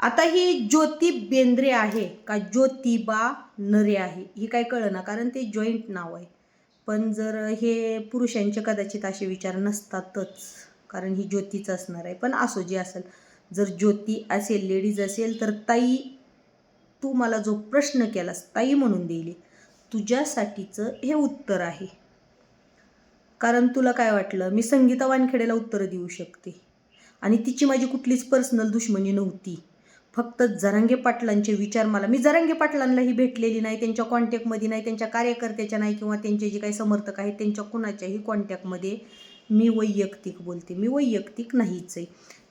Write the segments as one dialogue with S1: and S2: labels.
S1: आता ही ज्योती बेंद्रे आहे का ज्योतिबा नरे आहे? ही काय कळना कारण ते जॉईंट नाव आहे. पण जर हे पुरुषांचे कदाचित असे विचार नसतातच कारण ही ज्योतीच असणार आहे. पण असो जे असेल जर ज्योती असेल लेडीज असेल तर ताई तू मला जो प्रश्न केलास ताई म्हणून देईल. तुझ्यासाठीचं हे उत्तर आहे. कारण तुला काय वाटलं? मी संगीता वानखेडेला उत्तरं देऊ शकते. आणि तिची माझी कुठलीच पर्सनल दुश्मनी नव्हती. फक्त जरांगे पाटलांचे विचार मला मी जरांगे पाटलांनाही भेटलेली नाही त्यांच्या कॉन्टॅक्टमध्ये नाही त्यांच्या कार्यकर्त्याच्या नाही किंवा त्यांचे जे काही समर्थक आहेत त्यांच्या कुणाच्याही कॉन्टॅक्टमध्ये मी वैयक्तिक बोलते. मी वैयक्तिक नाहीच आहे.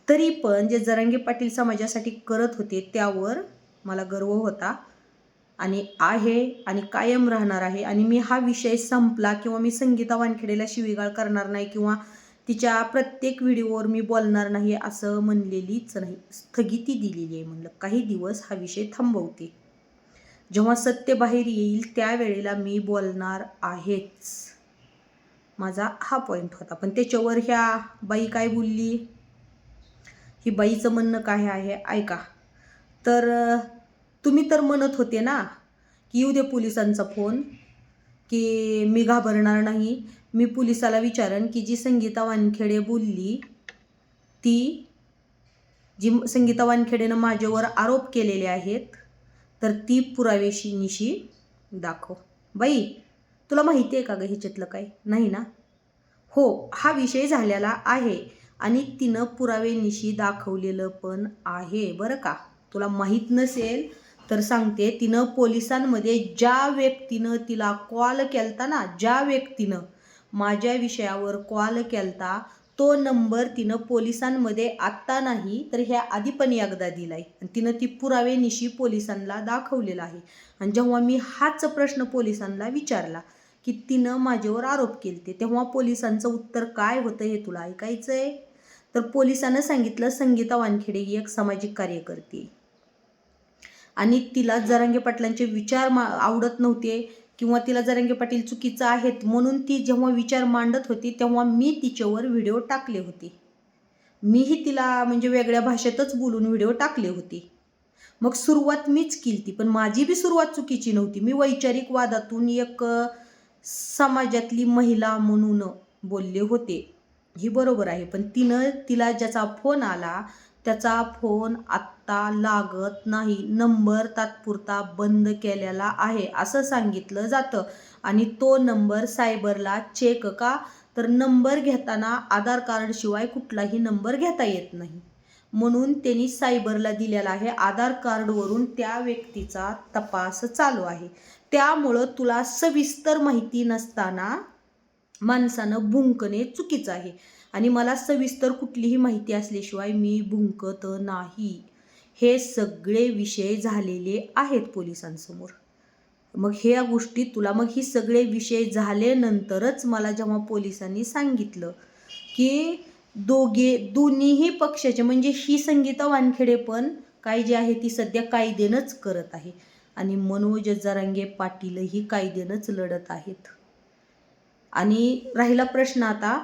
S1: तरी पण जे जरांगे पाटील समाजासाठी करत होते त्यावर मला गर्व होता. आणि आहे आणि कायम राहणार आहे. आणि मी हा विषय संपला किंवा मी संगीता वानखेडेला शिवीगाळ करणार नाही किंवा तिच्या प्रत्येक व्हिडिओवर मी बोलणार नाही असं म्हणलेलीच नाही. स्थगिती दिलेली आहे म्हणलं. काही दिवस हा विषय थांबवते. जेव्हा सत्य बाहेर येईल त्यावेळेला मी बोलणार आहेच. माझा हा पॉईंट होता. पण त्याच्यावर ह्या बाई काय बोलली? ही बाईचं म्हणणं काय आहे? ऐका. तर तुम्ही तर म्हणत होते ना की येऊ दे पोलिसांचा फोन की मी घाबरणार नाही. मी पोलिसाला विचारन की जी संगीता वानखेडे बोलली ती जी संगीता वानखेडेनं माझ्यावर आरोप केलेले आहेत तर ती पुरावेशी निशी दाखव. बाई तुला माहिती आहे का गं ह्याच्यातलं काय? नाही ना? हो हा विषय झालेला आहे आणि तिनं पुरावेनिशी दाखवलेलं पण आहे बरं का? तुला माहीत नसेल तर सांगते तिनं पोलिसांमध्ये ज्या व्यक्तीनं तिला कॉल केलता ना ज्या व्यक्तीनं माझ्या विषयावर कॉल केलता तो नंबर तिनं पोलिसांमध्ये आत्ता नाही तर ह्या आधी पण एकदा दिलाय. आणि तिनं ती पुरावेनिशी पोलिसांना दाखवलेला आहे. आणि जेव्हा मी हाच प्रश्न पोलिसांना विचारला की तिनं माझ्यावर आरोप केलते तेव्हा पोलिसांचं उत्तर काय होतं हे तुला ऐकायचं आहे तर पोलिसानं सांगितलं संगीता वानखेडे ही एक सामाजिक कार्यकर्ती आणि तिला जरांगे पाटलांचे विचार मा आवडत नव्हते. किंवा तिला जरंगे पाटील चुकीचं आहेत म्हणून ती जेव्हा विचार मांडत होती तेव्हा मी तिच्यावर व्हिडिओ टाकले होते. मीही तिला म्हणजे वेगळ्या भाषेतच बोलून व्हिडिओ टाकले होते. मग सुरुवात मीच केली ती पण माझी बी सुरुवात चुकीची नव्हती. मी वैचारिक वादातून एक समाजातली महिला म्हणून बोलले होते. ही बरोबर आहे पण तिनं तिला ज्याचा फोन आला त्याचा फोन आत्ता लागत नाही. नंबर तात्पुरता बंद केलेला आहे असं सांगितलं जातं. आणि तो नंबर सायबरला चेक का? तर नंबर घेताना आधार कार्डशिवाय कुठलाही नंबर घेता येत नाही. म्हणून त्यांनी सायबरला दिलेला आहे. आधार कार्डवरून त्या व्यक्तीचा तपास चालू आहे. त्यामुळं तुला सविस्तर माहिती नसताना माणसानं भुंकणे चुकीचं आहे. आणि मला सविस्तर कुठलीही माहिती असल्याशिवाय मी भुंकत नाही. हे सगळे विषय झालेले आहेत पोलिसांसमोर. मग ह्या गोष्टी तुला मग ही सगळे विषय झाल्यानंतरच मला जेव्हा पोलिसांनी सांगितलं की दोघे दोन्हीही पक्षाचे म्हणजे ही संगीता वानखेडे पण काय जे आहे ती सध्या कायदेनंच करत आहे आणि मनोज जरांगे पाटीलही कायदेनंच लढत आहेत. आणि राहिला प्रश्न आता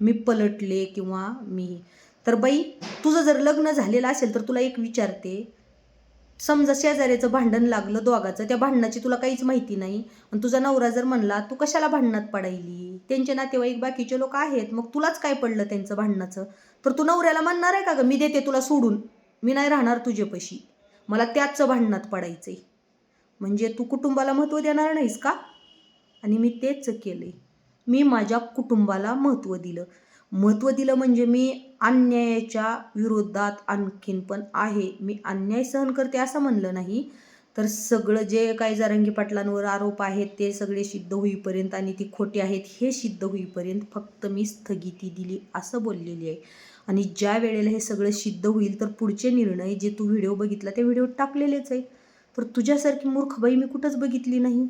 S1: मी पलटले किंवा मी. तर बाई तुझं जर लग्न झालेलं असेल तर तुला एक विचारते. समजा शेजाऱ्याचं भांडण लागलं दोघाचं त्या भांडणाची तुला काहीच माहिती नाही. आणि तुझा नवरा जर म्हणला तू कशाला भांडणात पडायली? त्यांचे नातेवाईक बाकीचे लोक आहेत मग तुलाच काय पडलं त्यांचं भांडणाचं? तर तू नवऱ्याला म्हणणार आहे का ग मी देते तुला सोडून? मी नाही राहणार तुझेपाशी मला त्याच भांडणात पडायचंय. म्हणजे तू कुटुंबाला महत्त्व देणार नाहीस का? आणि मी तेच आहे मी माझ्या कुटुंबाला महत्त्व दिलं. महत्त्व दिलं म्हणजे मी अन्यायाच्या विरोधात आणखीन पण आहे. मी अन्याय सहन करते असं म्हणलं नाही. तर सगळं जे काही जारंगी पाटलांवर आरोप आहेत ते सगळे सिद्ध होईपर्यंत आणि ती खोटे आहेत हे सिद्ध होईपर्यंत फक्त मी स्थगिती दिली असं बोललेली आहे. आणि ज्या वेळेला हे सगळं सिद्ध होईल तर पुढचे निर्णय जे तू व्हिडिओ बघितला ते व्हिडिओ टाकलेलेच आहे. तर तुझ्यासारखी मूर्खबाई मी कुठंच बघितली नाही.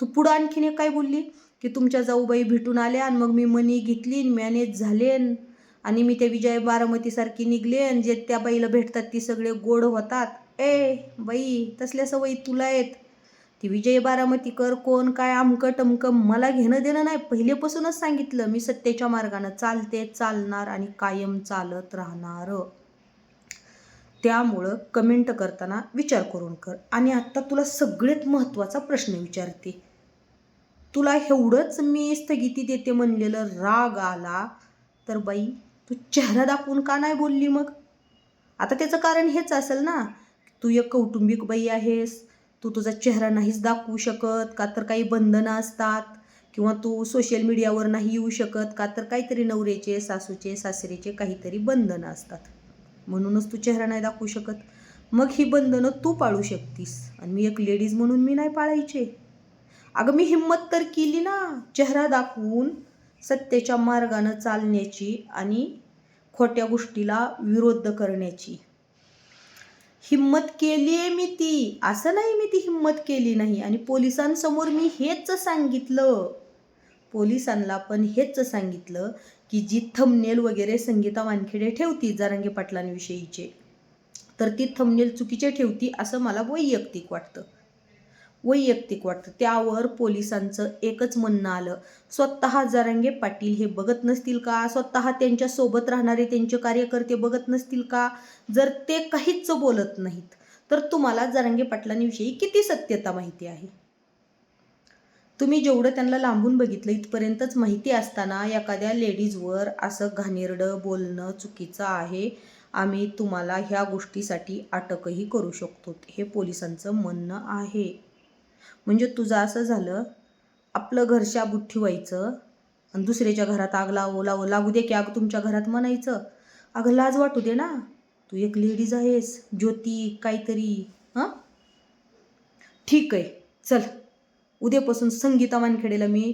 S1: तू पुढं आणखीन एक काय बोलली? की तुमच्या जाऊबाई भेटून आल्या आणि मग मी मनी घेतली मॅनेज झाले आणि मी त्या विजय बारामतीसारखी निघले आणि जे त्या बाईला भेटतात ती सगळे गोड होतात. ए बाई तसल्या सवयी तुला आहेत. ती विजय बारामती कर कोण काय अमकं टमकं मला घेणं देणं नाही. पहिलेपासूनच सांगितलं मी सत्तेच्या मार्गानं चालते चालणार आणि कायम चालत राहणार. त्यामुळं कमेंट करताना विचार करून कर. आणि आत्ता तुला सगळ्यात महत्त्वाचा प्रश्न विचारते. तुला एवढंच मी स्थगिती देते म्हणलेलं राग आला तर बाई तू चेहरा दाखवून का नाही बोलली मग? आता त्याचं कारण हेच असेल ना तू एक कौटुंबिक बाई आहेस तू तुझा चेहरा नाहीच दाखवू शकत का तर काही बंधनं असतात किंवा तू सोशल मीडियावर नाही येऊ शकत का तर काहीतरी नवऱ्याचे सासूचे सासरेचे काहीतरी बंधनं असतात. म्हणूनच तू चेहरा नाही दाखवू शकत. मग ही बंधनं तू पाळू शकतीस. आणि मी एक लेडीज म्हणून मी नाही पाळायचे. अगं मी हिंमत तर केली ना चेहरा दाखवून सत्याच्या मार्गानं चालण्याची आणि खोट्या गोष्टीला विरोध करण्याची. हिंमत केली आहे मी ती. असं नाही मी ती हिंमत केली नाही. आणि पोलिसांसमोर मी हेच सांगितलं. पोलिसांना पण हेच सांगितलं की जी थमनेल वगैरे संगीता वानखेडे ठेवती जारांगे पाटलांविषयीचे तर ती थमनेल चुकीचे ठेवती असं मला वैयक्तिक वाटतं. वैयक्तिक वाटतं. त्यावर पोलिसांचं एकच म्हणणं आलं. स्वतः जारांगे पाटील हे बघत नसतील का? स्वतः त्यांच्यासोबत राहणारे त्यांचे कार्यकर्ते बघत नसतील का? जर ते काहीच बोलत नाहीत तर तुम्हाला जारांगे पाटलांविषयी किती सत्यता माहिती आहे? तुम्ही जेवढं त्यांना लांबून बघितलं इथपर्यंतच माहिती असताना एखाद्या लेडीजवर असं घाणेरडं बोलणं चुकीचं आहे. आम्ही तुम्हाला ह्या गोष्टीसाठी अटकही करू शकतो हे पोलिसांचं म्हणणं आहे. म्हणजे तुझं असं झालं आपलं घर शाबूत ठेवायचं आणि दुसऱ्याच्या घरात आग लावू लावू लागू दे की आग तुमच्या घरात म्हणायचं. अगं लाज वाटू दे ना. तू एक लेडीज आहेस ज्योती काहीतरी हां? ठीक आहे चल. उद्यापासून संगीता वानखेडेला मी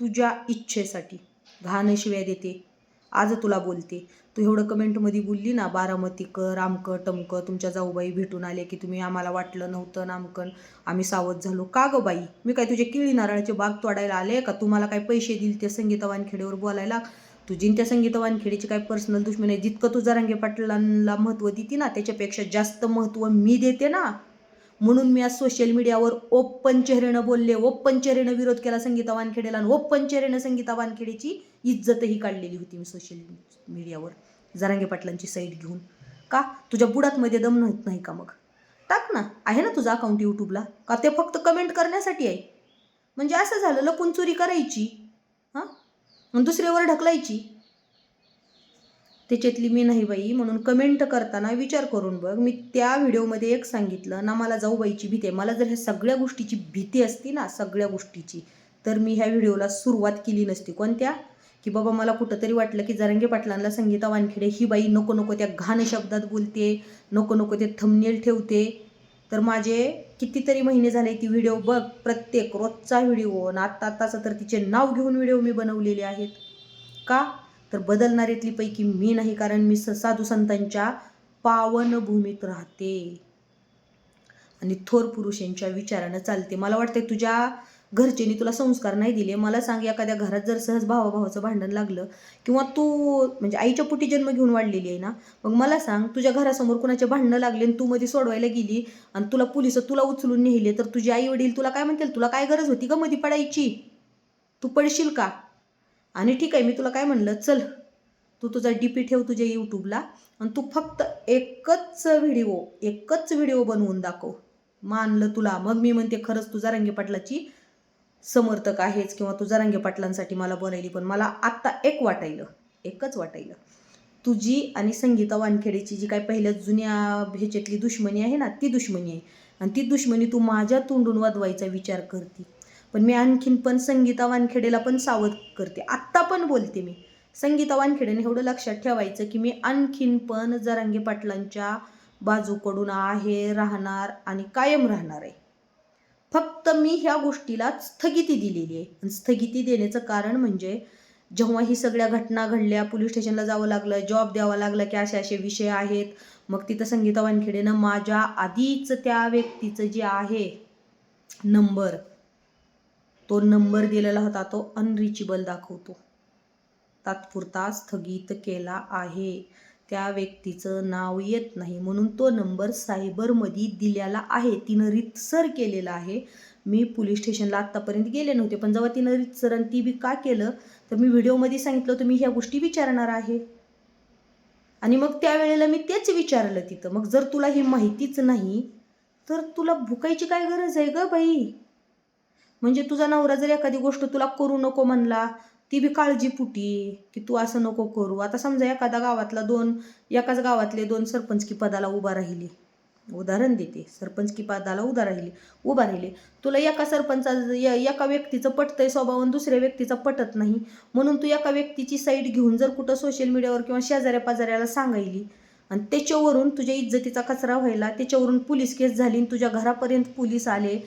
S1: तुझ्या इच्छेसाठी घाण शिव्या देते. आज तुला बोलते. तू एवढं कमेंटमध्ये बोलली ना बारामतीकर आमकं टमकं तुमच्या जाऊबाई भेटून आले की तुम्ही आम्हाला वाटलं नव्हतं नामकन आम्ही सावध झालो. का गं बाई? मी काय तुझे किळी नारळाचे बाग तोडायला आले का? तुम्हाला काय पैसे दिल ते संगीता वानखेडेवर बोलायला? तुझी त्या संगीता वानखेडेची काय पर्सनल दुश्मन आहे? जितकं तू जरांगे पाटलांना महत्त्व देते ना त्याच्यापेक्षा जास्त महत्त्व मी देते ना. म्हणून मी आज सोशल मीडियावर ओपन चेहऱ्यानं बोलले ओपन चेहऱ्यानं विरोध केला संगीता वानखेडेला आणि ओपन चेहऱ्यानं संगीता वानखेडेची इज्जतही काढलेली होती मी सोशल मीडियावर जरांगे पाटलांची साईड घेऊन. का? तुझ्या बुडातमध्ये दम नव्हत नाही का मग? टाक ना. आहे ना तुझा अकाउंट यूट्यूबला का ते फक्त कमेंट करण्यासाठी आहे? म्हणजे असं झालं लपून चोरी करायची. हां? मग दुसऱ्यावर ढकलायची. त्याच्यातली मी नाही बाई म्हणून कमेंट करताना विचार करून बघ. मी त्या व्हिडिओमध्ये एक सांगितलं ना मला जाऊ बाईची भीती आहे. मला जर ह्या सगळ्या गोष्टीची भीती असती ना सगळ्या गोष्टीची तर मी ह्या व्हिडिओला सुरुवात केली नसती. कोणत्या? की बाबा मला कुठंतरी वाटलं की जरंगे पाटलांना संगीता वानखेडे ही बाई नको नको त्या घाण शब्दात बोलते नको नको ते थमनेल ठेवते. तर माझे कितीतरी महिने झाले ती व्हिडिओ बघ प्रत्येक रोजचा व्हिडिओ आणि आत्ता आत्ताचा तर तिचे नाव घेऊन व्हिडिओ मी बनवलेले आहेत. का? तर बदलणाऱ्यातली पैकी मी नाही कारण मी स साधू संतांच्या पावनभूमीत राहते. आणि थोर पुरुष यांच्या विचारानं चालते. मला वाटतं तुझ्या घरच्यांनी तुला संस्कार नाही दिले. मला सांग एखाद्या घरात जर सहज भावाभावाचं भांडण लागलं किंवा तू म्हणजे आईच्या पोटी जन्म घेऊन वाढलेली आहे ना मग मला सांग तुझ्या घरासमोर कुणाचे भांडणं लागले आणि तू मध्ये सोडवायला गेली आणि तुला पोलीस तुला उचलून नेले तर तुझे आई वडील तुला काय म्हणतील? तुला काय गरज होती का मध्ये पडायची? तू पडशील का? आणि ठीक आहे मी तुला काय म्हणलं चल. तू तुझा डी पी ठेव तुझ्या यूट्यूबला आणि तू फक्त एकच व्हिडिओ एकच व्हिडिओ बनवून दाखव. मानलं तुला. मग मी म्हणते खरंच तुझा रंगे पाटलाची समर्थक आहेच किंवा तुझा रंगे पाटलांसाठी मला बनवली पण मला आत्ता एक वाटायलं एकच वाटायलं. तुझी आणि संगीता वानखेडेची जी काय पहिल्या जुन्या ह्याच्यातली दुश्मनी आहे ना ती दुश्मनी आहे. आणि ती दुश्मनी तू माझ्या तोंडून वाजवायचा विचार करते. पण मी आणखीन पण संगीता वानखेडेला पण सावध करते. आत्ता पण बोलते मी. संगीता वानखेडेने एवढं लक्षात ठेवायचं की मी आणखीन पण जरांगे पाटलांच्या बाजूकडून आहे राहणार आणि कायम राहणार आहे. फक्त मी ह्या गोष्टीला स्थगिती दिलेली आहे. आणि स्थगिती देण्याचं कारण म्हणजे जेव्हा ही सगळ्या घटना घडल्या पोलीस स्टेशनला जावं लागलं जॉब द्यावा लागला की असे असे विषय आहेत मग तिथं संगीता वानखेडेनं माझ्या आधीच त्या व्यक्तीचं जे आहे नंबर तो नंबर दिलेला होता तो अनरिचेबल दाखवतो. तात्पुरता स्थगित केला आहे. त्या व्यक्तीचं नाव येत नाही म्हणून तो नंबर सायबरमध्ये दिलेला आहे. तिनं रितसर केलेला आहे. मी पोलीस स्टेशनला आत्तापर्यंत गेले नव्हते पण जेव्हा तिनं रितसर आणि ती बी का केलं तर मी व्हिडिओमध्ये सांगितलं होतं मी ह्या गोष्टी विचारणार आहे. आणि मग त्यावेळेला मी तेच विचारलं तिथं. मग जर तुला ही माहितीच नाही तर तुला भुकायची काय गरज आहे ग बाई? म्हणजे तुझा नवरा जर एखादी गोष्ट तुला करू नको म्हणला ती बी काळजी फुटी की तू असं नको करू. आता समजा एखादा गावातला दोन एकाच गावातले दोन सरपंच की पदाला उभा राहिली. उदाहरण देते. सरपंच की पदाला उभा राहिली उभा राहिली. तुला एका सरपंचा एका व्यक्तीचं पटतंय स्वभाव दुसऱ्या व्यक्तीचा पटत नाही. म्हणून तू एका व्यक्तीची साईड घेऊन जर कुठं सोशल मीडियावर किंवा शेजाऱ्या पाजाऱ्याला सांगायली आणि त्याच्यावरून तुझ्या इज्जतीचा कचरा व्हायला त्याच्यावरून पोलीस केस झाली आणि तुझ्या घरापर्यंत पोलीस आले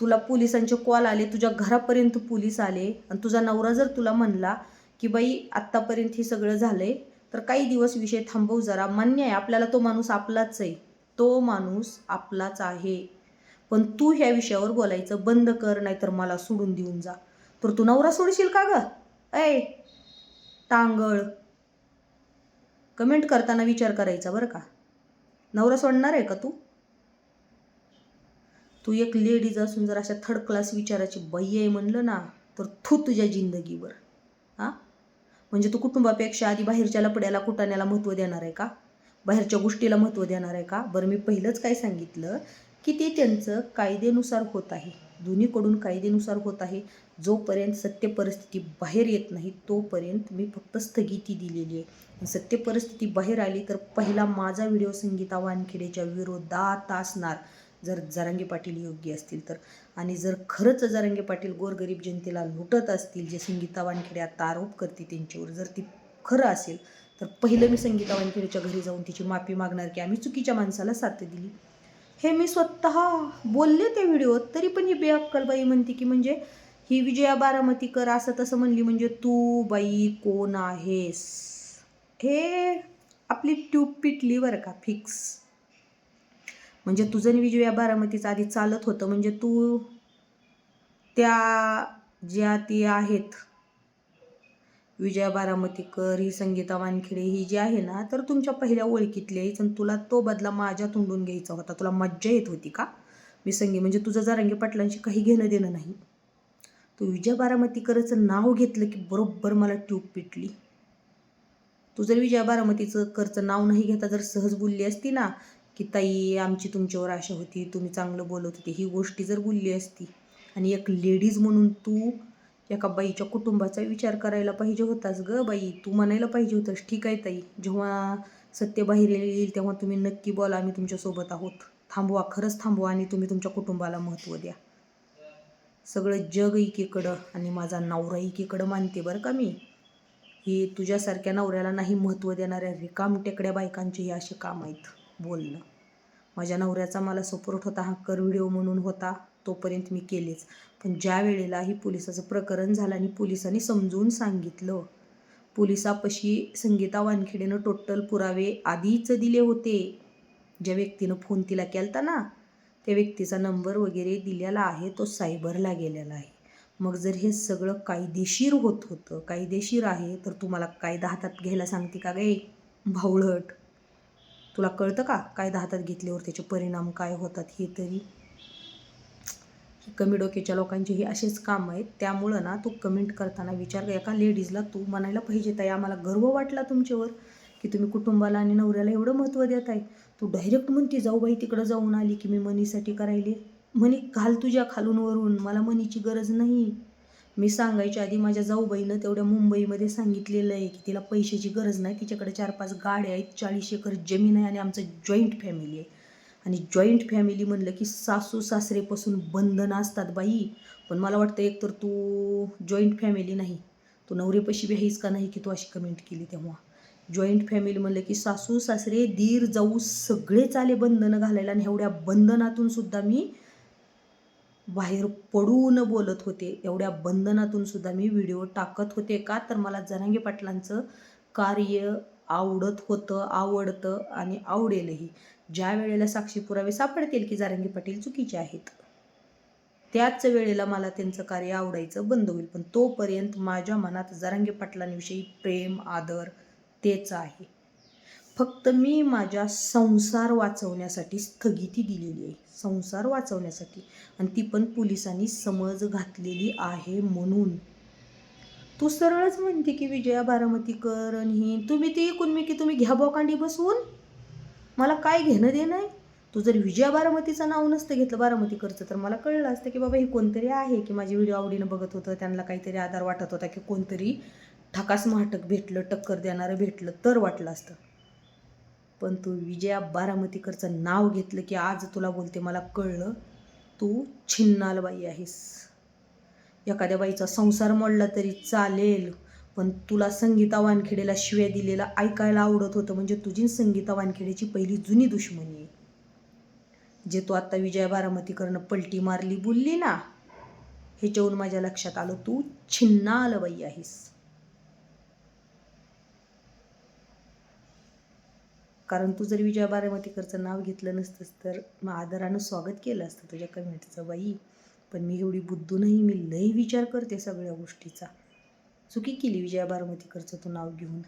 S1: तुला पोलिसांचे कॉल आले तुझ्या घरापर्यंत पोलीस आले आणि तुझा नवरा जर तुला म्हणला की बाई आत्तापर्यंत हे सगळं झालंय तर काही दिवस विषय थांबवू जरा. मान्य आहे आपल्याला तो माणूस आपलाच आहे. तो माणूस आपलाच आहे. पण तू ह्या विषयावर बोलायचं बंद कर नाहीतर मला सोडून देऊन जा. तर तू नवरा सोडशील का ग? ऐ टांगळ. कमेंट करताना विचार करायचा बरं का. नवरा सोडणार आहे का तू? तू एक लेडीज असून जर अशा थर्ड क्लास विचाराची बाई आहे म्हणलं ना तर थू तुझ्या जिंदगीवर. हां? म्हणजे तू कुटुंबापेक्षा आधी बाहेरच्या लपड्याला कुटाण्याला महत्त्व देणार आहे का? बाहेरच्या गोष्टीला महत्त्व देणार आहे का? बरं मी पहिलंच काय सांगितलं की ते त्यांचं कायदेनुसार होत आहे. दोन्हीकडून कायदेनुसार होत आहे. जोपर्यंत सत्य परिस्थिती बाहेर येत नाही तोपर्यंत मी फक्त स्थगिती दिलेली आहे. सत्य परिस्थिती बाहेर आली तर पहिला माझा व्हिडिओ संगीता वानखेडेच्या विरोधात असणार. जर जरांगे पाटील योग्य असतील तर. आणि जर खरंच जरांगे पाटील गोरगरीब जनतेला लुटत असतील जे संगीता वानखेडे आता आरोप करते त्यांच्यावर जर ती खरं असेल तर पहिलं मी संगीता वानखेडेच्या घरी जाऊन तिची माफी मागणार की आम्ही चुकीच्या माणसाला साथ दिली. हे मी स्वतः बोलले त्या व्हिडिओत तरी पण ही बेअक्कलबाई म्हणते की म्हणजे ही विजया बारामतीकर असं तसं म्हणली म्हणजे तू बाई कोण आहेस? हे आपली ट्यूब पिटली बरं का फिक्स. म्हणजे तुझं आणि विजया बारामतीचं आधी चालत होतं म्हणजे तू त्या ज्या ती आहेत विजया बारामतीकर ही संगीता वानखेडे ही जी आहे ना तर तुमच्या पहिल्या ओळखीतली आहेच. आणि तुला तो बदला माझ्या तोंडून घ्यायचा होता. तुला मज्जा येत होती का? मी संगी म्हणजे तुझं जरांगी पाटलांशी काही घेणं देणं नाही. तू विजया बारामतीकरचं नाव घेतलं की बरोबर मला ट्यूब पिटली. तू जर विजया बारामतीचं करचं नाव नाही घेता जर सहज बोलली असती ना की ताई आमची तुमच्यावर आशा होती तुम्ही चांगलं बोलत होते. ही गोष्टी जर बोलली असती आणि एक लेडीज म्हणून तू एका बाईच्या कुटुंबाचा विचार करायला पाहिजे होतास ग बाई. तू म्हणायला पाहिजे होतंस ठीक आहे ताई जेव्हा सत्य बाहेर येईल तेव्हा तुम्ही नक्की बोला आम्ही तुमच्यासोबत आहोत. थांबवा खरंच थांबवा आणि तुम्ही तुमच्या कुटुंबाला महत्त्व द्या. सगळं जग एकीकडं आणि माझा नवरा एकीकडं मानते बरं का मी. ही तुझ्यासारख्या नवऱ्याला नाही महत्त्व देणाऱ्या रिकाम टेकड्या बायकांचे हे असे काम आहेत बोलणं. माझ्या नवऱ्याचा मला सपोर्ट होता हा कर व्हिडिओ म्हणून होता तोपर्यंत मी केलेच. पण ज्या वेळेला ही पोलिसाचं प्रकरण झालं आणि पोलिसांनी समजून सांगितलं पोलिसापशी संगीता वानखेडेनं टोटल पुरावे आधीच दिले होते. ज्या व्यक्तीनं फोन तिला केलता ना त्या व्यक्तीचा नंबर वगैरे दिलेला आहे तो सायबरला गेलेला आहे. मग जर हे सगळं कायदेशीर होत होतं कायदेशीर आहे तर तुम्हाला कायदा हातात घ्यायला सांगते का गे भावळट. तुला कळतं का? कायदा हातात घेतल्यावर त्याचे परिणाम काय होतात हे तरी? कमी डोक्याच्या लोकांचे हे असेच काम आहेत. त्यामुळं ना तू कमेंट करताना विचार कर. एका लेडीजला तू म्हणायला पाहिजे ताई आम्हाला गर्व वाटला तुमच्यावर की तुम्ही कुटुंबाला आणि नवऱ्याला एवढं महत्त्व देत आहे तू डायरेक्ट म्हणते जाऊ बाई तिकडं जाऊन आली की मी मनीसाठी करायले. मनी घाल तुझ्या खालून वरून. मला मनीची गरज नाही. मी सांगायच्या आधी माझ्या जाऊबाईनं तेवढ्या मुंबईमध्ये सांगितलेलं आहे की तिला पैशाची गरज नाही तिच्याकडे चार पाच गाड्या आहेत चाळीस एकर जमीन आहे आणि आमचं जॉईंट फॅमिली आहे. आणि जॉईंट फॅमिली म्हणलं की सासू सासरेपासून बंधनं असतात बाई. पण मला वाटतं एक तर तू जॉईंट फॅमिली नाही तू नवरेपशी बी आहेस का नाही की तू अशी कमेंट केली तेव्हा. जॉईंट फॅमिली म्हणलं की सासू सासरे दीर जाऊ सगळेच आले बंधनं घालायला आणि एवढ्या बंधनातून सुद्धा मी बाहेर पडून बोलत होते. एवढ्या बंधनातून सुद्धा मी व्हिडिओ टाकत होते का? तर मला जरांगे पाटलांचं कार्य आवडत होतं आवडतं आणि आवडेलही. ज्या वेळेला साक्षी पुरावे सापडतील की जारंगी पाटील चुकीचे आहेत? त्याच वेळेला मला त्यांचं कार्य आवडायचं बंद होईल. पण तोपर्यंत माझ्या मनात जारंगे पाटलांविषयी प्रेम आदर तेच आहे. फक्त मी माझ्या संसार वाचवण्यासाठी स्थगिती दिलेली आहे. संसार वाचवण्यासाठी. आणि ती पण पोलिसांनी समज घातलेली आहे म्हणून. तू सरळच म्हणते की विजया बारामतीकर आणि ही. तुम्ही ती ऐकून मी की तुम्ही घ्या बोकांडी बसवून? मला काय घेणं देणं आहे? तू जर विजया बारामतीचं नाव नसतं घेतलं बारामतीकरचं तर मला कळलं असतं की बाबा हे कोणतरी आहे की माझे व्हिडिओ आवडीनं बघत होतं त्यांना काहीतरी आधार वाटत होता की कोणतरी ठकास महाटक भेटलं टक्कर देणारं भेटलं तर वाटलं असतं. पण तू विजया बारामतीकरचं नाव घेतलं की आज तुला बोलते मला कळलं. तू छिन्नालबाई आहेस. एखाद्या बाईचा संसार मोडला तरी चालेल पण तुला संगीता वानखेडेला शिव्या दिलेला ऐकायला आवडत होतं. म्हणजे तुझी संगीता वानखेडेची पहिली जुनी दुश्मनी आहे. जे तू आत्ता विजया बारामतीकरनं पलटी मारली बोलली ना ह्याच्यावरून माझ्या लक्षात आलं तू छिन्नालबाई आहेस. कारण तू जर विजया बारामतीकरचं नाव घेतलं नसतंस तर मग आदरानं स्वागत केलं असतं तुझ्या कमेंटचं बाई. पण मी एवढी बुद्धू नाही मी लई विचार करते सगळ्या गोष्टीचा. चुकी केली विजया बारामतीकरचं तू नाव घेऊन.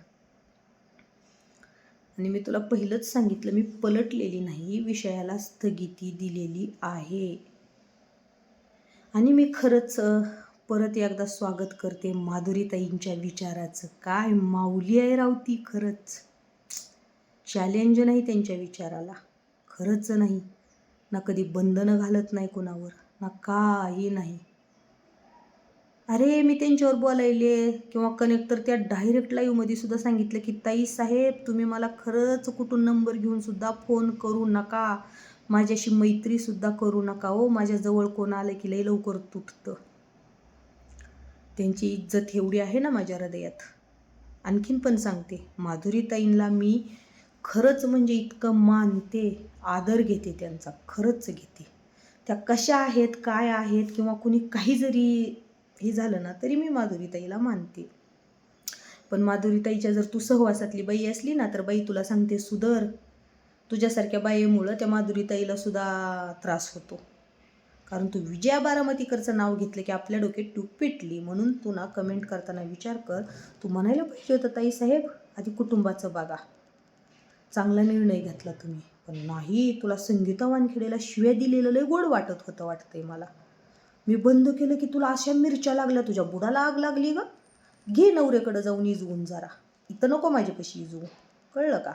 S1: आणि मी तुला पहिलंच सांगितलं मी पलटलेली नाही विषयाला स्थगिती दिलेली आहे. आणि मी खरंच परत एकदा स्वागत करते माधुरीताईंच्या विचाराचं. काय माऊली आहे रावती खरंच. चॅलेंज नाही त्यांच्या विचाराला. खरंच नाही. ना कधी बंधनं घालत नाही कुणावर. ना काही नाही. अरे मी त्यांच्यावर बोलायले किंवा कनेक्ट तर त्या डायरेक्ट लाईव्हमध्ये सुद्धा सांगितलं की ताई साहेब तुम्ही मला खरंच कुठून नंबर घेऊन सुद्धा फोन करू नका. माझ्याशी मैत्रीसुद्धा करू नका हो. माझ्याजवळ कोण आलं की लई लवकर तुटतं. त्यांची इज्जत एवढी आहे ना माझ्या हृदयात. आणखीन पण सांगते. माधुरीताईंना मी खरंच म्हणजे इतकं मानते आदर घेते त्यांचा खरंच घेते. त्या कशा आहेत काय आहेत किंवा कुणी काही जरी हे झालं ना तरी मी माधुरीताईला मानते. पण माधुरीताईच्या जर तू सहवासातली बाई असली ना तर बाई तुला सांगते सुधर तुझ्यासारख्या बाईमुळं त्या माधुरीताईला सुद्धा त्रास होतो. कारण तू विजया बारामतीकरचं नाव घेतलं की आपल्या डोक्यात टूप पेटली. म्हणून तू ना कमेंट करताना विचार कर. तू म्हणायला पाहिजे होतं ताई साहेब आधी कुटुंबाचं बघा. चांगला निर्णय घेतला तुम्ही. पण नाही तुला संगीता वानखेडेला शिव्या दिलेलं लय गोड वाटत होतं वाटतंय मला. मी बंद केलं की तुला अशा मिरच्या लागल्या तुझ्या बुडाला आग लागली ग. घे नवऱ्याकडं जाऊन इजवून जरा. इथं नको माझ्यापाशी इजवू. कळलं का?